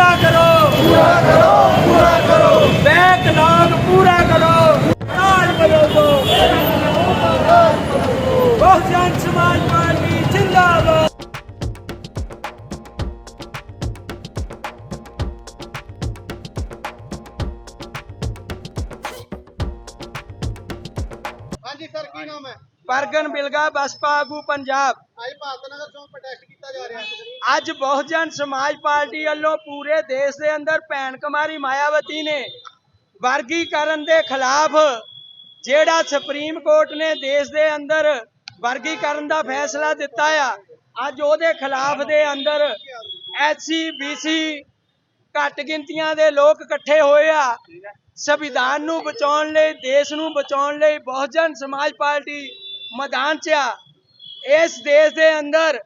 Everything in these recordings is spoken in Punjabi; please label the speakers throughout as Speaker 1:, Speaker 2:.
Speaker 1: ਪੂਰਾ ਕਰੋ। ਪੂਰਾ ਕਰੋ ਪੂਰਾ ਕਰੋ। ਬੈਕਲੌਗ ਪੂਰਾ ਕਰੋ। ਰਾਜ ਬਦਲੋ ਬਹੁਜਨ ਸਮਾਜ ਪਾਰਟੀ ਜਿੰਦਾਬਾਦ।
Speaker 2: ਹਾਂਜੀ ਸਰ ਕੀ ਨਾਮ ਹੈ?
Speaker 1: ਪਰਗਨ ਬਿਲਗਾ ਬਸਪਾ ਆਗੂ ਪੰਜਾਬ।
Speaker 2: ਅੱਜ ਭਾਰਤ ਨਗਰ ਚੋਂ ਪ੍ਰੋਟੈਸਟ ਕੀਤਾ ਜਾ ਰਿਹਾ ਹੈ?
Speaker 1: ਅੱਜ ਬਹੁਜਨ ਸਮਾਜ ਪਾਰਟੀ ਵੱਲੋਂ ਪੂਰੇ ਦੇਸ਼ ਦੇ ਅੰਦਰ ਭੈਣ ਕੁਮਾਰੀ ਮਾਇਆਵਤੀ ਨੇ ਵਰਗੀਕਰਨ ਦੇ ਖਿਲਾਫ ਜਿਹੜਾ ਸੁਪਰੀਮ ਕੋਰਟ ਨੇ ਦੇਸ਼ ਦੇ ਅੰਦਰ ਵਰਗੀਕਰਨ ਦਾ ਫੈਸਲਾ ਦਿੱਤਾ ਆ ਅੱਜ ਉਹਦੇ ਖਿਲਾਫ ਦੇ ਅੰਦਰ ਐਸਸੀ ਬੀਸੀ ਘੱਟ ਗਿਣਤੀਆਂ ਦੇ ਲੋਕ ਇਕੱਠੇ ਹੋਏ ਆ। ਸੰਵਿਧਾਨ ਨੂੰ ਬਚਾਉਣ ਲਈ ਦੇਸ਼ ਨੂੰ ਬਚਾਉਣ ਲਈ ਬਹੁਜਨ ਸਮਾਜ ਪਾਰਟੀ ਮੈਦਾਨ 'ਚ ਆ। ਇਸ ਦੇਸ਼ ਦੇ ਅੰਦਰ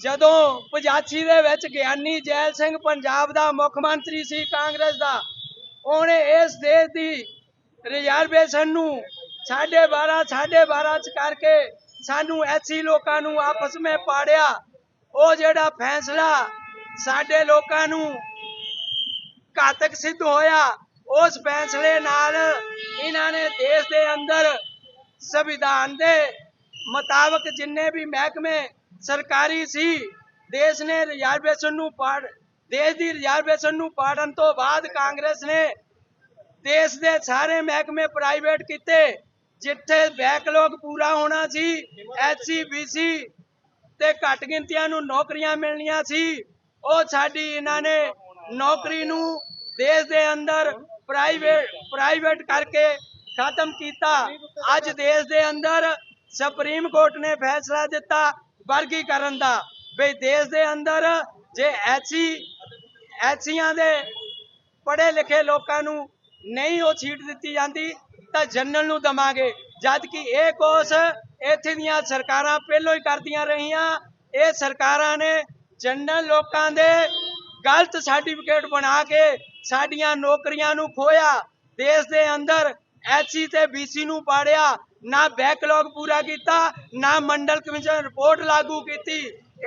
Speaker 1: ਜਦੋਂ 85 ਦੇ ਵਿੱਚ ਗਿਆਨੀ ਜੈਲ ਸਿੰਘ ਪੰਜਾਬ ਦਾ ਮੁੱਖ ਮੰਤਰੀ ਸੀ ਕਾਂਗਰਸ ਦਾ, ਉਹਨੇ ਇਸ ਦੇਸ਼ ਦੀ ਰਿਜ਼ਰਵੇਸ਼ਨ ਨੂੰ 12.5 12.5 ਚ ਕਰਕੇ ਸਾਨੂੰ ਐਸੀ ਲੋਕਾਂ ਨੂੰ ਆਪਸ ਵਿੱਚ ਪਾੜਿਆ। ਉਹ ਜਿਹੜਾ ਫੈਸਲਾ ਸਾਡੇ ਲੋਕਾਂ ਨੂੰ ਘਾਤਕ ਸਿੱਧ ਹੋਇਆ, ਉਸ ਫੈਸਲੇ ਨਾਲ ਇਹਨਾਂ ਨੇ ਦੇਸ਼ ਦੇ ਅੰਦਰ ਸੰਵਿਧਾਨ ਦੇ ਮੁਤਾਬਕ ਜਿੰਨੇ ਵੀ ਮਹਿਕਮੇ ਸਰਕਾਰੀ ਸੀ, ਦੇਸ਼ ਨੇ ਰਿਜ਼ਰਵੇਸ਼ਨ ਨੂੰ ਪਾੜ, ਦੇਸ਼ ਦੀ ਰਿਜ਼ਰਵੇਸ਼ਨ ਨੂੰ ਪਾੜਨ ਤੋਂ ਬਾਅਦ ਕਾਂਗਰਸ ਨੇ ਦੇਸ਼ ਦੇ ਸਾਰੇ ਮਹਿਕਮੇ ਪ੍ਰਾਈਵੇਟ ਕੀਤੇ, ਜਿੱਥੇ ਬੈਕਲੌਗ ਪੂਰਾ ਹੋਣਾ ਸੀ ਐਸਸੀ ਬੀਸੀ ਤੇ ਘੱਟ ਗਿਣਤੀਆਂ ਨੂੰ ਨੌਕਰੀਆਂ ਮਿਲਣੀਆਂ ਸੀ, ਉਹ ਸਾਡੀ ਇਹਨਾਂ ਨੇ ਨੌਕਰੀ ਨੂੰ ਦੇਸ਼ ਦੇ ਅੰਦਰ ਪ੍ਰਾਈਵੇਟ ਪ੍ਰਾਈਵੇਟ ਕਰਕੇ ਖਤਮ ਕੀਤਾ। ਅੱਜ ਦੇਸ਼ ਦੇ ਅੰਦਰ ਸੁਪਰੀਮ ਕੋਰਟ ਨੇ ਫੈਸਲਾ ਦਿੱਤਾ ਵਰਗੀਕਰਨ ਦਾ। ਵੀ ਦੇਸ਼ ਦੇ ਅੰਦਰ ਜੇ ਐਸੀ, ਐਸੀਆਂ ਦੇ ਪੜ੍ਹੇ ਲਿਖੇ ਲੋਕਾਂ ਨੂੰ ਨਹੀਂ ਉਹ ਸੀਟ ਦਿੱਤੀ ਜਾਂਦੀ, ਤਾਂ ਜਨਰਲ ਨੂੰ ਦਵਾਂਗੇ। ਜਦ ਕਿ ਇਹ ਕੋਸ ਇੱਥੇ ਦੀਆਂ ਸਰਕਾਰਾਂ ਪਹਿਲਾਂ ਹੀ ਕਰਦੀਆਂ ਰਹੀਆਂ। ਇਹ ਸਰਕਾਰਾਂ ਨੇ ਜਨਰਲ ਲੋਕਾਂ ਦੇ ਗਲਤ ਸਰਟੀਫਿਕੇਟ ਬਣਾ ਕੇ ਸਾਡੀਆਂ ਨੌਕਰੀਆਂ ਨੂੰ ਖੋਇਆ। ਦੇਸ਼ ਦੇ ਅੰਦਰ ਐਸਸੀ ਤੇ ਬੀਸੀ ਨੂੰ ਪਾੜਿਆ ਨਾ ਬੈਕਲੌਗ ਪੂਰਾ ਕੀਤਾ ਨਾ ਮੰਡਲ ਕਮਿਸ਼ਨ ਰਿਪੋਰਟ ਲਾਗੂ ਕੀਤੀ।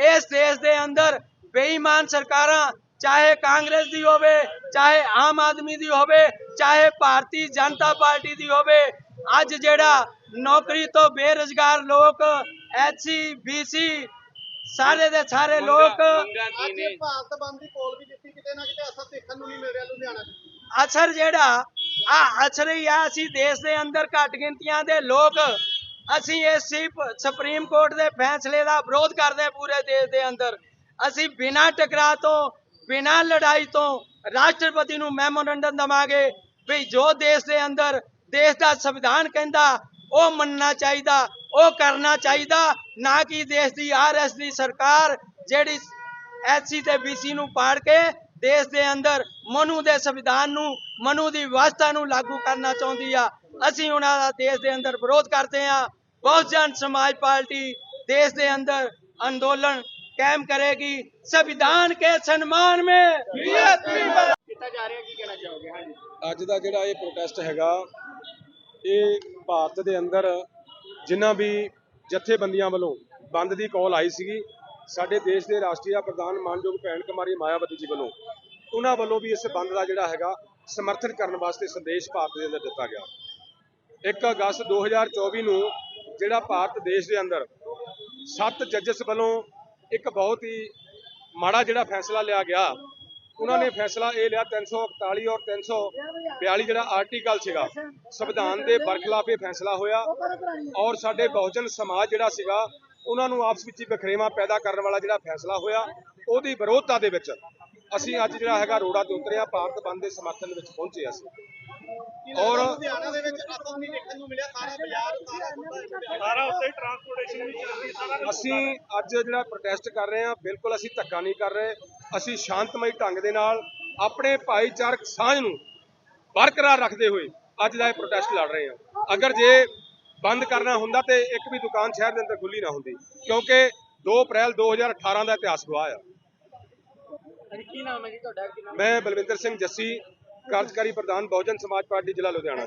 Speaker 1: ਇਸ ਦੇਸ਼ ਦੇ ਅੰਦਰ ਬੇਈਮਾਨ ਸਰਕਾਰਾਂ ਚਾਹੇ ਕਾਂਗਰਸ ਦੀ ਹੋਵੇ ਚਾਹੇ ਆਮ ਆਦਮੀ ਦੀ ਹੋਵੇ ਚਾਹੇ ਭਾਰਤੀ ਜਨਤਾ ਪਾਰਟੀ ਦੀ ਹੋਵੇ ਅੱਜ ਜਿਹੜਾ ਨੌਕਰੀ ਤੋਂ ਬੇਰੁਜ਼ਗਾਰ ਲੋਕ ਐਸਸੀ ਬੀਸੀ ਸਾਰੇ ਦੇ ਸਾਰੇ ਲੋਕ
Speaker 2: ਅੱਜ ਭਾਰਤ ਬੰਦ ਦੀ ਕੋਲ ਵੀ ਦਿੱਤੀ ਕਿਤੇ ਨਾ ਕਿਤੇ ਅਸਰ ਦੇਖਣ ਨੂੰ ਨਹੀਂ ਮਿਲ ਰਿਹਾ ਲੁਧਿਆਣਾ
Speaker 1: ਅਸਰ ਜਿਹੜਾ ਆ ਅਸਰ ਆ, ਅਸੀਂ ਦੇਸ਼ ਦੇ ਅੰਦਰ ਘੱਟ ਗਿਣਤੀਆਂ ਦੇ ਲੋਕ, ਅਸੀਂ ਇਸ ਸੁਪਰੀਮ ਕੋਰਟ ਦੇ ਫੈਸਲੇ ਦਾ ਵਿਰੋਧ ਕਰਦੇ ਪੂਰੇ ਦੇਸ਼ ਦੇ ਅੰਦਰ। ਅਸੀਂ ਬਿਨਾਂ ਟਕਰਾਅ ਤੋਂ, ਬਿਨਾਂ ਲੜਾਈ ਤੋਂ ਰਾਸ਼ਟਰਪਤੀ ਨੂੰ ਮੈਮੋਰੰਡਮ ਦਵਾਂਗੇ ਵੀ ਜੋ ਦੇਸ਼ ਦੇ ਅੰਦਰ ਦੇਸ਼ ਦਾ ਸੰਵਿਧਾਨ ਕਹਿੰਦਾ, ਉਹ ਮੰਨਣਾ ਚਾਹੀਦਾ, ਉਹ ਕਰਨਾ ਚਾਹੀਦਾ, ਨਾ ਕਿ ਦੇਸ਼ ਦੀ ਆਰਐਸ ਦੀ ਸਰਕਾਰ ਜਿਹੜੀ ਐਸਸੀ ਤੇ ਬੀਸੀ ਨੂੰ ਪਾੜ ਕੇ ਦੇਸ਼ ਦੇ ਅੰਦਰ ਮਨੂ ਦੇ ਸੰਵਿਧਾਨ ਨੂੰ ਮਨੂ ਦੀ ਵਿਵਸਥਾ ਨੂੰ ਲਾਗੂ ਕਰਨਾ ਚਾਹੁੰਦੀ ਆ। ਅਸੀਂ ਉਹਨਾਂ ਦਾ ਦੇਸ਼ ਦੇ ਅੰਦਰ ਵਿਰੋਧ ਕਰਦੇ ਆ। ਬਹੁਜਨ ਸਮਾਜ ਪਾਰਟੀ ਦੇਸ਼ ਦੇ ਅੰਦਰ ਅੰਦੋਲਨ ਕਾਇਮ ਕਰੇਗੀ। ਸੰਵਿਧਾਨ ਕੇ ਸਨਮਾਨ ਮੇ
Speaker 2: ਕੀਤਾ ਜਾ ਰਿਹਾ ਕੀ ਕਹਿਣਾ ਚਾਹੋਗੇ?
Speaker 3: ਅੱਜ ਦਾ ਜਿਹੜਾ ਇਹ ਪ੍ਰੋਟੈਸਟ ਹੈਗਾ ਇਹ ਭਾਰਤ ਦੇ ਅੰਦਰ ਜਿੰਨਾ ਵੀ ਜਥੇਬੰਦੀਆਂ ਵੱਲੋਂ ਬੰਦ ਦੀ ਕਾਲ ਆਈ ਸੀਗੀ ਸਾਡੇ ਦੇਸ਼ ਦੇ ਰਾਸ਼ਟਰੀ ਪ੍ਰਧਾਨ ਮਾਨਯੋਗ ਭੈਣ ਕੁਮਾਰੀ ਮਾਇਆਵਤੀ ਜੀ ਵੱਲੋਂ ਉਹਨਾਂ ਵੱਲੋਂ ਵੀ ਇਸ ਬੰਦ ਦਾ ਜਿਹੜਾ ਹੈਗਾ ਸਮਰਥਨ ਕਰਨ ਵਾਸਤੇ ਸੰਦੇਸ਼ ਭਾਰਤ ਦੇ ਅੰਦਰ ਦਿੱਤਾ ਗਿਆ। 1 ਅਗਸਤ 2024 ਨੂੰ ਜਿਹੜਾ ਭਾਰਤ ਦੇਸ਼ ਦੇ ਅੰਦਰ ਸੱਤ ਜੱਜਸ ਵੱਲੋਂ ਇੱਕ ਬਹੁਤ ਹੀ ਮਾੜਾ ਜਿਹੜਾ ਫੈਸਲਾ ਲਿਆ ਗਿਆ, ਉਹਨਾਂ ਨੇ ਫੈਸਲਾ ਇਹ ਲਿਆ 341 ਔਰ 342 ਜਿਹੜਾ ਆਰਟੀਕਲ ਸੀਗਾ, ਸੰਵਿਧਾਨ ਦੇ ਬਰਖਲਾਫ ਇਹ ਫੈਸਲਾ ਹੋਇਆ ਔਰ ਸਾਡੇ ਬਹੁਜਨ ਸਮਾਜ ਜਿਹੜਾ ਸੀਗਾ ਉਹਨਾਂ ਨੂੰ ਆਪਸ ਵਿੱਚ ਹੀ ਵਖਰੇਵਾਂ ਪੈਦਾ ਕਰਨ ਵਾਲਾ ਜਿਹੜਾ ਫੈਸਲਾ ਹੋਇਆ ਉਹਦੀ ਵਿਰੋਧਤਾ ਦੇ ਵਿੱਚ ਅਸੀਂ ਅੱਜ ਜਿਹੜਾ ਹੈਗਾ ਰੋੜਾ ਤੇ ਉਤਰੇ ਆ ਭਾਰਤ ਬੰਦ ਦੇ ਸਮਰਥਨ ਵਿੱਚ ਪਹੁੰਚੇ ਅਸੀਂ।
Speaker 2: ਔਰ
Speaker 3: ਔਰ
Speaker 2: ਲੁਧਿਆਣਾ ਦੇ ਵਿੱਚ ਅਸਰ ਨਹੀਂ ਦੇਖਣ ਨੂੰ ਮਿਲਿਆ ਸਾਰਾ ਬਾਜ਼ਾਰ ਸਾਰਾ ਸਾਰਾ ਉੱਤੇ ਟਰਾਂਸਪੋਰਟੇਸ਼ਨ ਵੀ ਚੱਲਦੀ ਸਾਰਾ
Speaker 3: ਅਸੀਂ ਅੱਜ ਜਿਹੜਾ ਪ੍ਰੋਟੈਸਟ ਕਰ ਰਹੇ ਹਾਂ ਬਿਲਕੁਲ ਅਸੀਂ ਧੱਕਾ ਨਹੀਂ ਕਰ ਰਹੇ ਅਸੀਂ ਸ਼ਾਂਤਮਈ ਢੰਗ ਦੇ ਨਾਲ ਆਪਣੇ ਭਾਈਚਾਰਕ ਸਾਂਝ ਨੂੰ ਬਰਕਰਾਰ ਰੱਖਦੇ ਹੋਏ ਅੱਜ ਦਾ ਇਹ ਪ੍ਰੋਟੈਸਟ ਲੜ ਰਹੇ ਹਾਂ। ਅਗਰ ਜੇ ਬੰਦ ਕਰਨਾ ਹੁੰਦਾ ਤੇ ਇੱਕ ਵੀ ਦੁਕਾਨ ਸ਼ਹਿਰ ਦੇ ਅੰਦਰ ਖੁੱਲੀ ਨਾ ਹੁੰਦੀ ਕਿਉਂਕਿ 2 ਅਪ੍ਰੈਲ 2018 ਦਾ ਇਤਿਹਾਸ ਗਵਾਹ ਆ।
Speaker 2: ਕੀ ਨਾਮ ਹੈ ਜੀ ਤੁਹਾਡਾ?
Speaker 3: ਮੈਂ ਬਲਵਿੰਦਰ ਸਿੰਘ ਜੱਸੀ ਕਾਰਜਕਾਰੀ ਪ੍ਰਧਾਨ ਬਹੁਜਨ ਸਮਾਜ ਪਾਰਟੀ ਜ਼ਿਲ੍ਹਾ ਲੁਧਿਆਣਾ